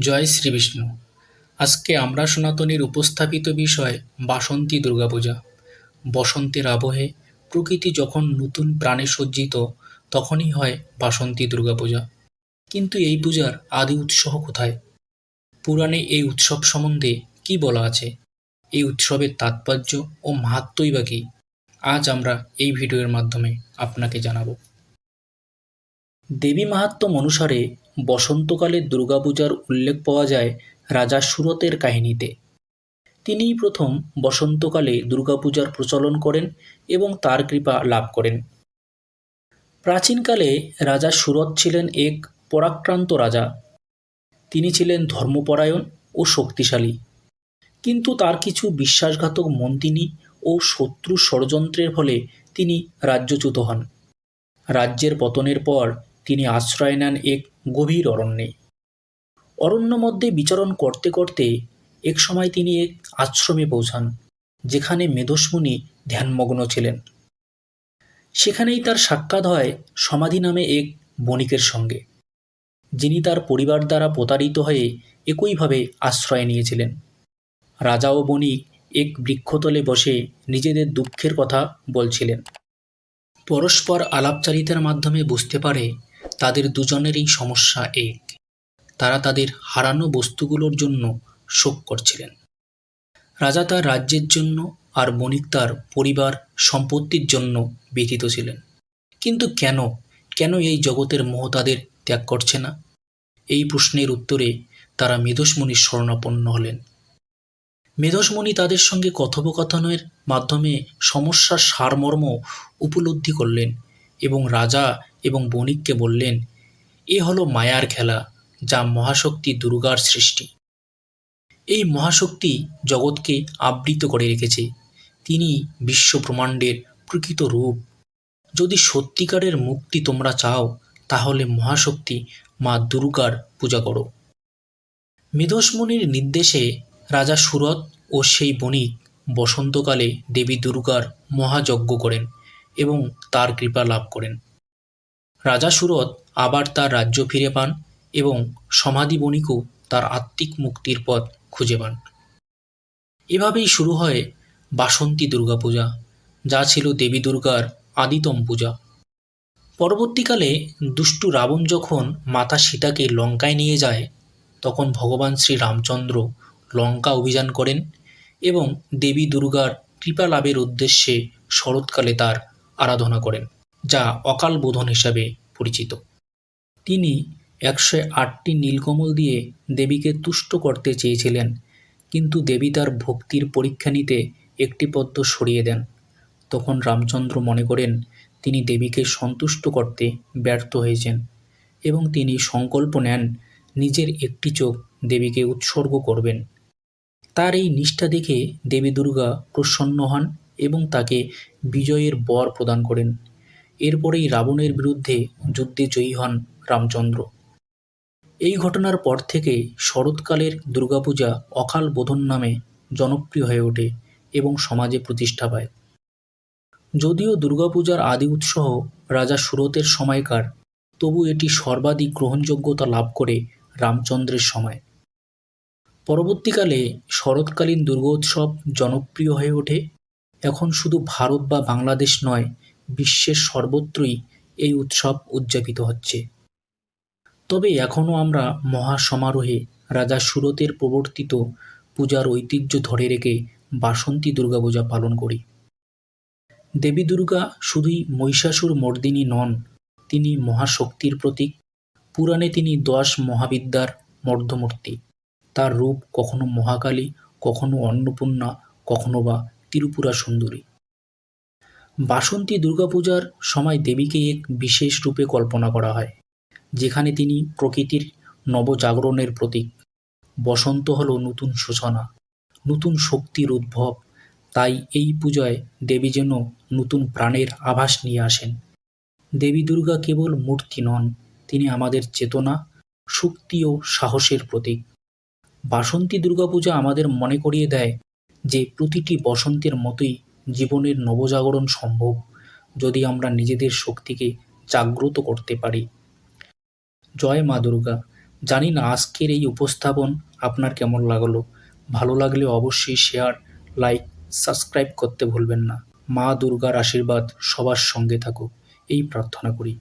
জয় শ্রীবিষ্ণু। আজকে আমরা সনাতনীর উপস্থাপিত বিষয় বাসন্তী দুর্গাপূজা। বসন্তের আবহে প্রকৃতি যখন নতুন প্রাণে সজ্জিত, তখনই হয় বাসন্তী দুর্গাপূজা। কিন্তু এই পূজার আদি উৎস কোথায়? পুরাণে এই উৎসব সম্বন্ধে কি বলা আছে? এই উৎসবের তাৎপর্য ও মাহাত্মই বা কী? আজ আমরা এই ভিডিওর মাধ্যমে আপনাকে জানাব। দেবী মাহাত্ম্য অনুসারে বসন্তকালে দুর্গাপূজার উল্লেখ পাওয়া যায় রাজা সুরতের কাহিনীতে। তিনিই প্রথম বসন্তকালে দুর্গাপূজার প্রচলন করেন এবং তার কৃপা লাভ করেন। প্রাচীনকালে রাজা সুরত ছিলেন এক পরাক্রান্ত রাজা। তিনি ছিলেন ধর্মপরায়ণ ও শক্তিশালী। কিন্তু তার কিছু বিশ্বাসঘাতক মন্ত্রিনী ও শত্রু ষড়যন্ত্রের ফলে তিনি রাজ্যচ্যুত হন। রাজ্যের পতনের পর তিনি আশ্রয় নেন এক গভীর অরণ্যে। অরণ্য মধ্যে বিচরণ করতে করতে এক সময় তিনি এক আশ্রমে পৌঁছান, যেখানে মেধস্মুনি ধ্যানমগ্ন ছিলেন। সেখানেই তার সাক্ষাৎ হয় সমাধি নামে এক বণিকের সঙ্গে, যিনি তার পরিবার দ্বারা প্রতারিত হয়ে একইভাবে আশ্রয় নিয়েছিলেন। রাজা ও বণিক এক বৃক্ষতলে বসে নিজেদের দুঃখের কথা বলছিলেন। পরস্পর আলাপচারিতার মাধ্যমে বুঝতে পারে তাদের দুজনেরই সমস্যা এক। তারা তাদের হারানো বস্তুগুলোর জন্য শোক করছিলেন। রাজা তার রাজ্যের জন্য আর বণিক তার পরিবার সম্পত্তির জন্য ব্যথিত ছিলেন। কিন্তু কেন? কেন এই জগতের মোহ তাদের ত্যাগ করছে না? এই প্রশ্নের উত্তরে তারা মেধসমণির শরণাপন্ন হলেন। মেধসমণি তাদের সঙ্গে কথোপকথনের মাধ্যমে সমস্যার সারমর্ম উপলব্ধি করলেন এবং রাজা বণিককে বললেন, এ হলো মায়ার খেলা, যা মহাশক্তি দুর্গার সৃষ্টি। এই মহাশক্তি জগৎকে আবৃত করে রেখেছে। তিনি বিশ্ব ব্রহ্মাণ্ডের প্রকৃত রূপ। যদি সত্যিকারের মুক্তি তোমরা চাও, তাহলে মহাশক্তি মা দুর্গার পূজা করো মেধসমণির নির্দেশে রাজা সুরত ও সেই বণিক বসন্তকালে দেবী দুর্গার মহাযজ্ঞ করেন এবং তার কৃপা লাভ করেন। রাজা সুরত আবার তার রাজ্য ফিরে পান এবং সমাধি বণিকও তার আত্মিক মুক্তির পথ খুঁজে পান। এভাবেই শুরু হয় বাসন্তী দুর্গাপূজা, যা ছিল দেবী দুর্গার আদিতম পূজা। পরবর্তীকালে দুষ্টু রাবণ যখন মাতা সীতাকে লঙ্কায় নিয়ে যায়, তখন ভগবান শ্রী রামচন্দ্র লঙ্কা অভিযান করেন এবং দেবী দুর্গার কৃপা লাভের উদ্দেশ্যে শরৎকালে তার আরাধনা করেন। যা অকাল বোধন হিসাবে পরিচিত। তিনি একশো আটটি নীলকমল দিয়ে দেবীকে তুষ্ট করতে চেয়েছিলেন, কিন্তু দেবী তার ভক্তির পরীক্ষা নিতে একটি পদ্ম সরিয়ে দেন। তখন রামচন্দ্র মনে করেন, তিনি দেবীকে সন্তুষ্ট করতে ব্যর্থ হয়েছেন এবং তিনি সংকল্প নেন, নিজের একটি চোখ দেবীকে উৎসর্গ করবেন। তার এই নিষ্ঠা দেখে দেবী দুর্গা প্রসন্ন হন এবং তাকে বিজয়ের বর প্রদান করেন। এরপরেই রাবণের বিরুদ্ধে যুদ্ধে জয়ী হন রামচন্দ্র। এই ঘটনার পর থেকে শরৎকালের দুর্গাপূজা অকাল বোধন নামে জনপ্রিয় হয়ে ওঠে এবং সমাজে প্রতিষ্ঠা পায়। যদিও দুর্গাপূজার আদি উৎস রাজা সুরতের সময়কার, তবু এটি সর্বাধিক গ্রহণযোগ্যতা লাভ করে রামচন্দ্রের সময়। পরবর্তীকালে শরৎকালীন দুর্গোৎসব জনপ্রিয় হয়ে ওঠে। এখন শুধু ভারত বা বাংলাদেশ নয় বিশ্বের সর্বত্রই এই উৎসব উদযাপিত হচ্ছে। তবে এখনও আমরা মহা সমারোহে রাজা সুরতের প্রবর্তিত পূজার ঐতিহ্য ধরে রেখে বাসন্তী দুর্গাপূজা পালন করি। দেবী দুর্গা শুধুই মহিষাসুর মর্দিনী নন, তিনি মহাশক্তির প্রতীক। পুরাণে তিনি দশ মহাবিদ্যার মর্ধমূর্তি তার রূপ কখনো মহাকালী, কখনো অন্নপূর্ণা, কখনো বা ত্রিপুরা সুন্দরী। বাসন্তী দুর্গাপূজার সময় দেবীকে এক বিশেষ রূপে কল্পনা করা হয়, যেখানে তিনি প্রকৃতির নবজাগরণের প্রতীক। বসন্ত হলো নতুন সূচনা, নতুন শক্তির উদ্ভব। তাই এই পূজায় দেবী যেন নতুন প্রাণের আভাস নিয়ে আসেন। দেবী দুর্গা কেবল মূর্তি নন, তিনি আমাদের চেতনা, শক্তি ও সাহসের প্রতীক। বাসন্তী দুর্গাপূজা আমাদের মনে করিয়ে দেয় যে প্রতিটি বসন্তের মতোই জীবনের নবজাগরণ সম্ভব যদি আমরা নিজেদের শক্তিকে জাগ্রত করতে পারি। জয় মা দুর্গা। জানি না আজকের এই উপস্থাপন আপনার কেমন লাগল। ভালো লাগলে অবশ্যই শেয়ার লাইক সাবস্ক্রাইব করতে ভুলবেন না। মা দুর্গার আশীর্বাদ সবার সঙ্গে থাকুক। এই প্রার্থনা করি।